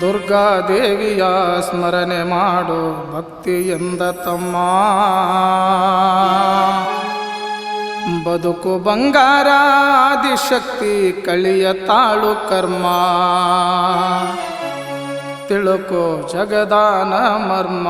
ದುರ್ಗಾದೇವಿಯ ಸ್ಮರಣೆ ಮಾಡು ಎಂದ ತಮ್ಮ. ಬದುಕು ಬಂಗಾರ ಆದಿಶಕ್ತಿ ಕಳಿಯ ತಾಳು ಕರ್ಮ. ತಿಳುಕೋ ಜಗದಾನ ಮರ್ಮ.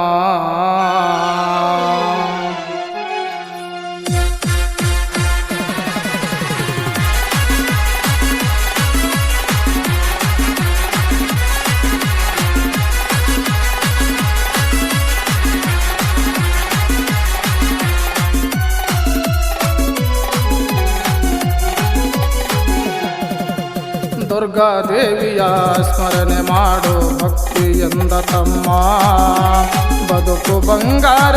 ದುರ್ಗಾದೇವಿಯ ಸ್ಮರಣೆ ಮಾಡು ಭಕ್ತಿ ಎಂದ ತಮ್ಮ. ಬದುಕು ಬಂಗಾರ,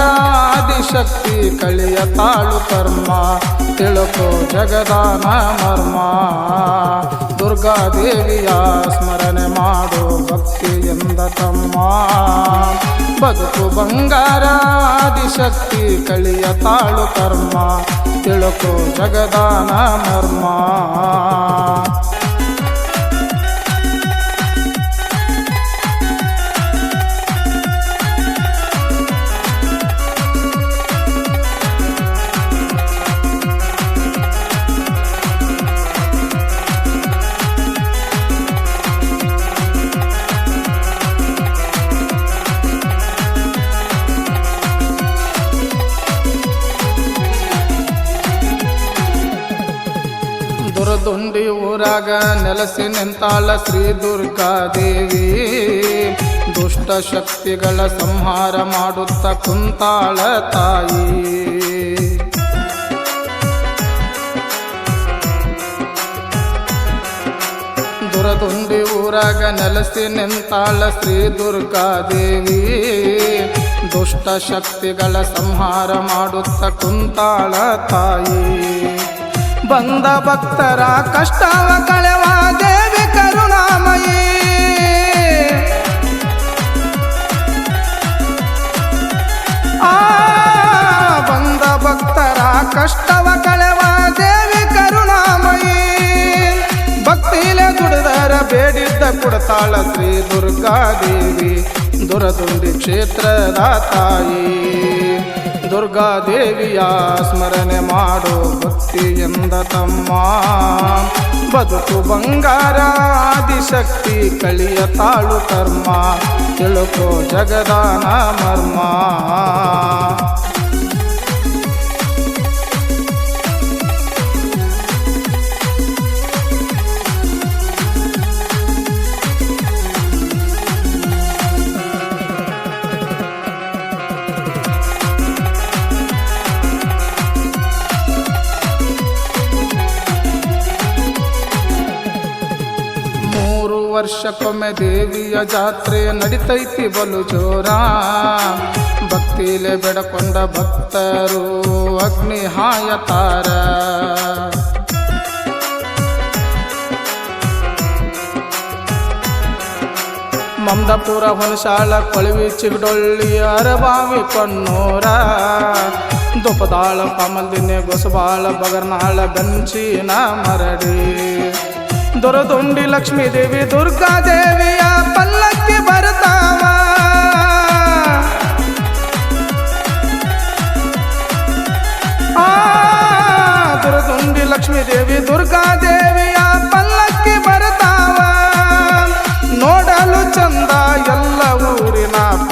ಆದಿಶಕ್ತಿ ಕಳಿಯ ತಾಳು ಕರ್ಮ, ತಿಳುಕು ಜಗದಾನ ಮರ್ಮ. ದುರ್ಗಾದೇವಿಯ ಸ್ಮರಣೆ ಮಾಡು ಭಕ್ತಿ ಎಂದ ತಮ್ಮ. ಬದುಕು ಬಂಗಾರ, ಆದಿಶಕ್ತಿ ಕಳಿಯ ತಾಳು ಕರ್ಮ, ತಿಳುಕು ಜಗದಾನ ಮರ್ಮ. ದುರದುಂಡಿ ಊರಾಗ ನೆಲೆಸಿ ನಿಂತಾಳ ಶ್ರೀ ದುರ್ಗಾದೇವಿ ದುಷ್ಟ ಶಕ್ತಿಗಳ ಸಂಹಾರ ಮಾಡುತ್ತ ಕುಂತಾಳ ತಾಯಿ. ದುರದುಂಡಿ ಊರಾಗ ನೆಲೆಸಿ ನಿಂತಾಳ ಶ್ರೀ ದುರ್ಗಾದೇವಿ ದುಷ್ಟ ಶಕ್ತಿಗಳ ಸಂಹಾರ ಮಾಡುತ್ತ ಕುಂತಾಳ ತಾಯಿ. ಬಂದ ಭಕ್ತರ ಕಷ್ಟವ ಕಳೆವ ದೇವಿ ಕರುಣಾಮಯಿ. ಆ, ಬಂದ ಭಕ್ತರ ಕಷ್ಟವ ಕಳೆವ ದೇವಿ ಕರುಣಾಮಯಿ. ಭಕ್ತಿಲೆ ದುಡಿದರ ಬೇಡಿದ್ದ ಕುಡತಾಳ ಶ್ರೀ ದುರ್ಗಾದೇವಿ, ದುರದುಂಡಿ ಕ್ಷೇತ್ರದ ತಾಯಿ. ದುರ್ಗಾದೇವಿಯ ಸ್ಮರಣೆ ಮಾಡೋ ಭಕ್ತಿ ಎಂದ ತಮ್ಮ. ಬದುಕು ಬಂಗಾರ, ಆದಿಶಕ್ತಿ ಕಳಿಯ ತಾಳು ಕರ್ಮ, ತಿಳುಕೋ ಜಗದಾನ ಮರ್ಮ. ವರ್ಷಕ್ಕೊಮ್ಮೆ ದೇವಿಯ ಜಾತ್ರೆ ನಡಿತೈತಿ ಬಲು ಜೋರ. ಭಕ್ತಿಲೆ ಬೆಡಕೊಂಡ ಭಕ್ತರು ಅಗ್ನಿ ಹಾಯತಾರ. ಮಮದಾಪುರ ಹೊನಸಾಳ ಕೊಳವಿ ಚಿಗಡೊಳ್ಳಿ ಅರಬಾವಿ ಕೊನ್ನೂರ ದುಪದಾಳ ಪಮಲ್ದಿನೆ ಗೊಸಬಾಳ ಬಗರ್ನಾಳ ಗಂಚಿನ ಮರಡಿ. ದೊರದೊಂಡಿ ಲಕ್ಷ್ಮೀ ದೇವಿ ದುರ್ಗಾ ದೇವಿಯ ಪಲ್ಲಕ್ಕಿ ಬರ್ತಾವ ಆ ದೇವಿ ದುರ್ಗಾ ದೇವಿ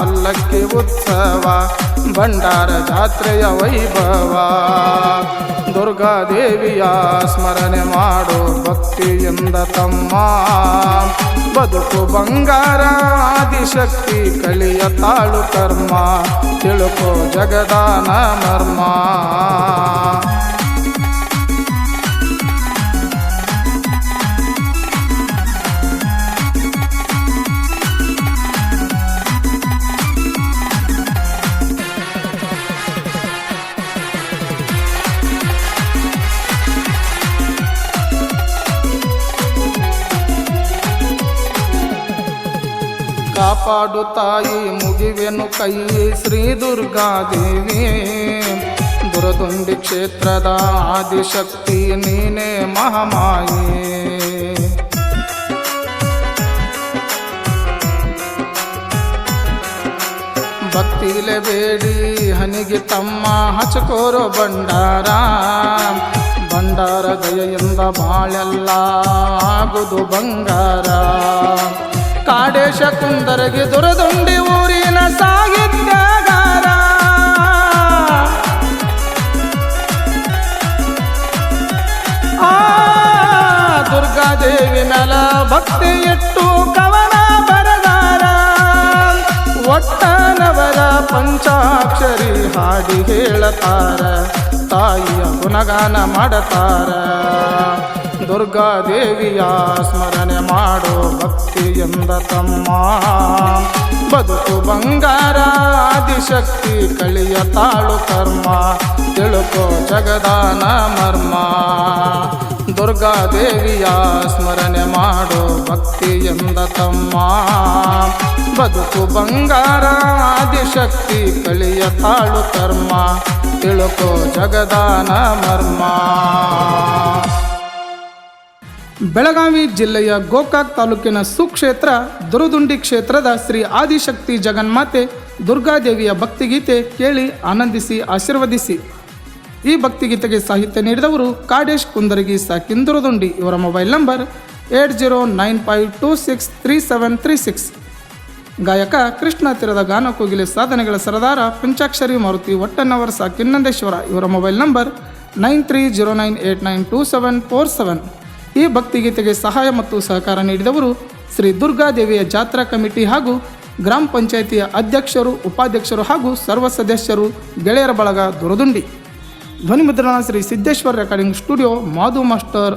ಪಲ್ಲಕ್ಕಿ ಉತ್ಸವ, ಭಂಡಾರ ಜಾತ್ರೆಯ ವೈಭವ. ದುರ್ಗಾದೇವಿಯ ಸ್ಮರಣೆ ಮಾಡು ಭಕ್ತಿಯಿಂದ ತಮ್ಮ. ಬದುಕು ಬಂಗಾರ, ಆದಿಶಕ್ತಿ ಕಳಿಯ ತಾಳು ಕರ್ಮ, ತಿಳುಕೋ ಜಗದಾನ ಮರ್ಮ ಕಾಪಾಡು ತಾಯಿ ಮುಗಿವೆನು ಕೈ ಶ್ರೀ ದುರ್ಗಾದೇವಿ ದುರದುಂಡಿ ಕ್ಷೇತ್ರದ ಆದಿಶಕ್ತಿ ನೀನೇ ಮಹಾಮಾಯಿ. ಭಕ್ತಿಲೆ ಬೇಡಿ ಹನಿಗೆ ತಮ್ಮ ಹಚಕೋರೋ ಭಂಡಾರ. ಭಂಡಾರ ದಯೆಯಿಂದ ಬಾಳೆಲ್ಲ ಆಗುದು ಬಂಗಾರ. ಕಾಡೇಶ ಕುಂದರಗೆ ದುರದುಂಡಿ ಊರಿನ ಸಾಹಿತ್ಯಗಾರ. ಆ ದುರ್ಗಾದೇವಿ ನಲ ಭಕ್ತಿ ಇಟ್ಟು ಕವನ ಬರದಾರ. ಒಟ್ಟನವರ ಪಂಚಾಕ್ಷರಿ ಹಾಡಿ ಹೇಳತಾರ. ತಾಯಿಯ ಗುಣಗಾನ ಮಾಡತಾರ. ದುರ್ಗಾದೇವಿಯ ಸ್ಮರಣೆ ಮಾಡೋ ಎಂದ ತಮ್ಮ. ಬದುಕು ಬಂಗಾರ, ಆದಿಶಕ್ತಿ, ಕಳಿಯ ತಾಳು ಕರ್ಮ, ತಿಳುಕೋ ಜಗದಾನ ಮರ್ಮ. ದುರ್ಗಾದೇವಿಯ ಸ್ಮರಣೆ ಮಾಡೋ ಎಂದ ತಮ್ಮ. ಬದುಕು ಬಂಗಾರ, ಆದಿಶಕ್ತಿ, ಕಳಿಯ ತಾಳು ಕರ್ಮ, ತಿಳುಕೋ ಜಗದಾನ ಮರ್ಮ. ಬೆಳಗಾವಿ ಜಿಲ್ಲೆಯ ಗೋಕಾಕ್ ತಾಲೂಕಿನ ಸುಕ್ಷೇತ್ರ, ದುರುದುಂಡಿ ಕ್ಷೇತ್ರದ ಶ್ರೀ ಆದಿಶಕ್ತಿ ಜಗನ್ಮಾತೆ ದುರ್ಗಾದೇವಿಯ ಭಕ್ತಿಗೀತೆ ಕೇಳಿ ಆನಂದಿಸಿ, ಆಶೀರ್ವದಿಸಿ. ಈ ಭಕ್ತಿಗೀತೆಗೆ ಸಾಹಿತ್ಯ ನೀಡಿದವರು ಕಾಡೇಶ್ ಕುಂದರಗಿ ಸಾಕಿಂದುರುದುಂಡಿ ಇವರ mobile number eight zero nine five two six three seven three six. ಗಾಯಕ ಕೃಷ್ಣ ತೀರದ ಗಾನ ಕೋಗಿಲೆ ಸಾಧನೆಗಳ ಸರದಾರ ಪಂಚಾಕ್ಷರಿ ಮಾರುತಿ ಒಟ್ಟನ್ನವರ್ ಸಾಕಿನ್ನಂದೇಶ್ವರ ಇವರ mobile number nine three zero nine eight nine two seven four seven. ಈ ಭಕ್ತಿಗೀತೆಗೆ ಸಹಾಯ ಮತ್ತು ಸಹಕಾರ ನೀಡಿದವರು ಶ್ರೀ ದುರ್ಗಾದೇವಿಯ ಜಾತ್ರಾ ಕಮಿಟಿ ಹಾಗೂ ಗ್ರಾಮ ಪಂಚಾಯಿತಿಯ ಅಧ್ಯಕ್ಷರು, ಉಪಾಧ್ಯಕ್ಷರು ಹಾಗೂ ಸರ್ವ ಸದಸ್ಯರು ಗೆಳೆಯರ ಬಳಗ ದುರದುಂಡಿ. ಧ್ವನಿ ಮುದ್ರಣ Shri Siddeshwara recording studio Madhu master